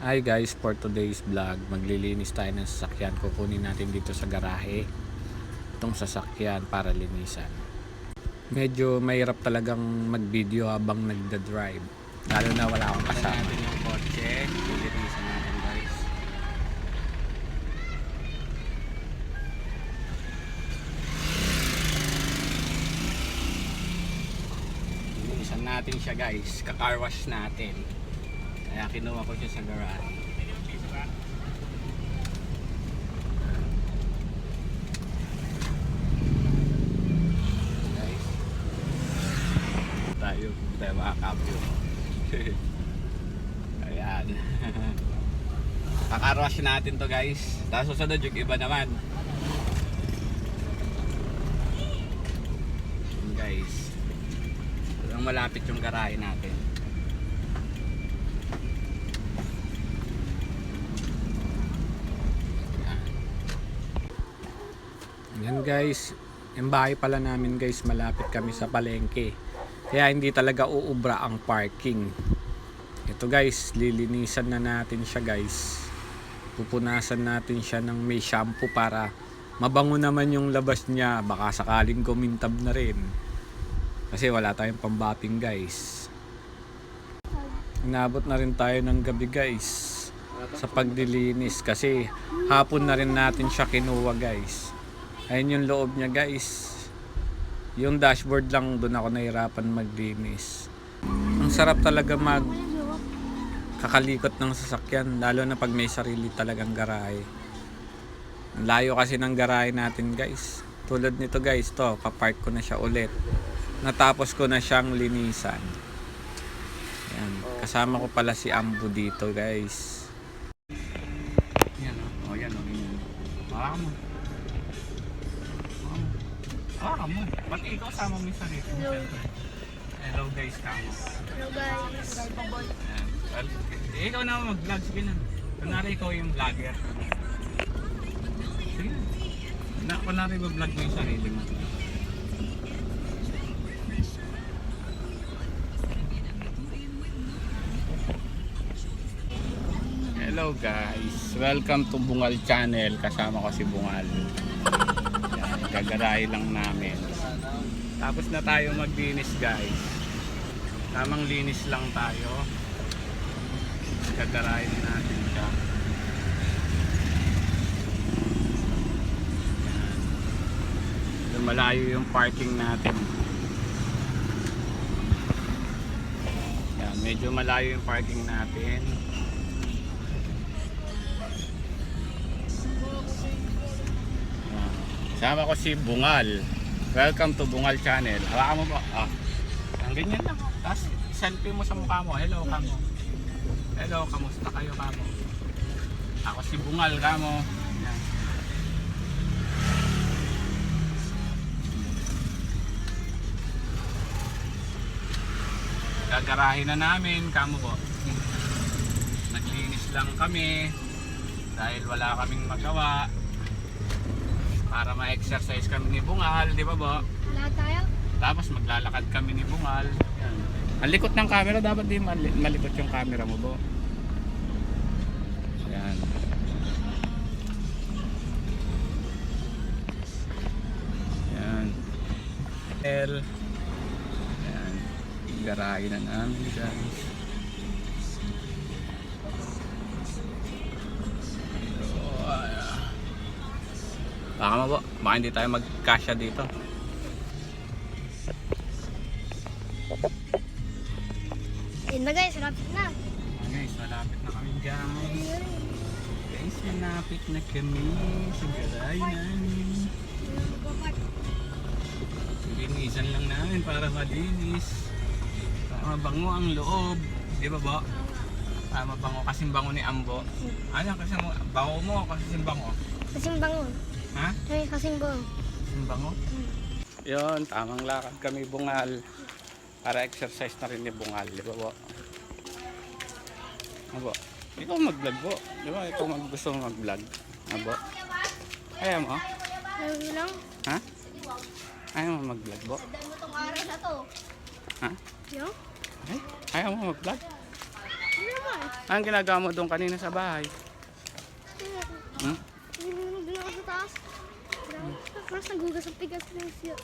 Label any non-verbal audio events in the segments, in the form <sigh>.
Hi guys, for today's vlog, maglilinis tayo ng sasakyan. Kukunin natin dito sa garahe itong sasakyan para linisan. Medyo mahirap talagang mag-video habang nagda-drive. Lalo na wala akong kasama. natin yung kotse, lilinisan natin guys. Linisan natin siya guys, ka-car wash natin. Kaya kinuha ko siya sa garage. Guys. Tayo, tayo makakapyo. <laughs> Ayan. <laughs> Kakarwash natin to guys. Tapos susunod yung iba naman. Guys. Ang malapit yung garahe natin. Yan guys, yung bahay pala namin guys, malapit kami sa palengke. Kaya hindi talaga uubra ang parking. Ito guys, lilinisan na natin siya guys. Pupunasan natin siya ng may shampoo para mabango naman yung labas niya. Baka sakaling kumintab na rin. Kasi wala tayong pambating guys. Inabot na rin tayo ng gabi guys sa pagdilinis kasi hapon na rin natin siya kinuha guys. Ayun yung loob niya guys. Yung dashboard lang doon ako nahirapan maglinis. Ang sarap talaga mag kakalikot ng sasakyan lalo na pag may sarili talagang garahe. Ang layo kasi ng garahe natin guys. Tulad nito guys to, papark ko na siya ulit. Natapos ko na siyang linisan. Yan. Kasama ko pala si Ambo dito guys. Yan o. Oh, yan o. Yan. Hawakan Hawakan mo. Pati ikaw sama mo yung sarili mo. Hello. guys, kamo. Hello guys. Well, ikaw na mag-vlog. Sige na. Kunwari ikaw yung vlogger. Sige na. Na, kunwari mag-vlog mo yung sarili mo. Hello guys, welcome to Bungal Channel. Kasama ko si Bungal. Gagaray lang namin. Tapos na tayo maglinis guys. Tamang linis lang tayo. Gagarayin natin siya. Yan. Doon malayo yung parking natin. Yan, medyo malayo yung parking natin. Sama ko si Bungal. Welcome to Bungal Channel. Hawakan mo po. Ah. Ang ganyan lang. Tapos selfie mo sa mukha mo. Hello kamo. Hello, kamusta kayo kamo? Ako si Bungal kamo. Yan. Gagarahin na namin kamo po. Naglinis lang kami dahil wala kaming magawa para ma-exercise kami ni Bungal, di ba bo? Lahat tayo? Tapos maglalakad kami ni Bungal. Yan. Ang likot ng camera, dapat di mali- malikot yung camera mo, Bo. Yan. Yan. L. Yan. Garahe na namin, guys. Baka mo, Bo. Baka hindi tayo magkasya dito. Ayun na guys, rapid na. Guys, malapit na kami guys. Guys, malapit na kami sa garay namin. Linisan lang namin para malinis. Para mabango ang loob. Di ba ba? Para mabango kasing bango ni Ambo. Ano kasi mo, bango mo kasing bango? Kasing bangon. Ha? Ay, kasing bangon. Kasing bango? Yun, tamang lakad kami bungal. Para exercise na rin ni bungal. Di ba ba? Abo. Ikaw mag-vlog po. Di ba? Ikaw mag gusto mag-vlog. Abo. Ayaw mo? Ayaw mo lang? Ha? Ayaw mo mag-vlog po? Dahil mo tong araw na to. Ha? Yo? Ay, ayaw mo mag-vlog? Hindi naman. Anong ginagawa mo doon kanina sa bahay? Hmm? Nanonood din ako sa taas. Tapos nagugas ang pigas ng siya.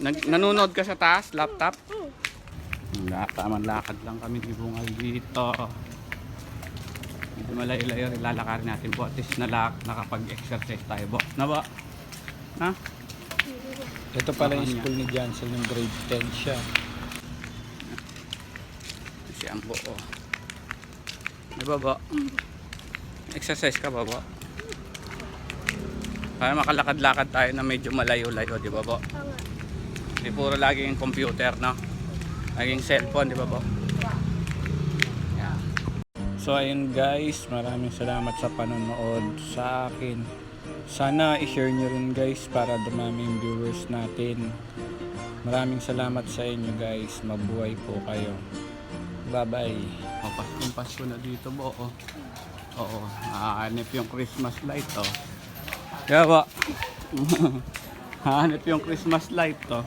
Nag nanonood ka sa taas, laptop? Oo. Wala, tamang lakad lang kami ni Bungal dito. Medyo malayo-layo, lalakarin natin po. At least nalak, nakapag-exercise tayo po. Na ba? Ha? Ito pala yung school ni Jansen, yung grade 10 siya. Si Ambo, oh. Di ba ba? Exercise ka ba ba? Para makalakad-lakad tayo na medyo malayo-layo, di ba ba? Tama. Di puro laging computer, no? Laging cellphone, di ba ba? So ayun guys, maraming salamat sa panonood sa akin. Sana i-share nyo rin guys para dumami yung viewers natin. Maraming salamat sa inyo guys. Mabuhay po kayo. Bye bye. O, Paskong Pasko na dito bo, oh. Oo, hahanip yung Christmas light, oh. Kaya ba? <laughs> hahanip yung Christmas light, oh.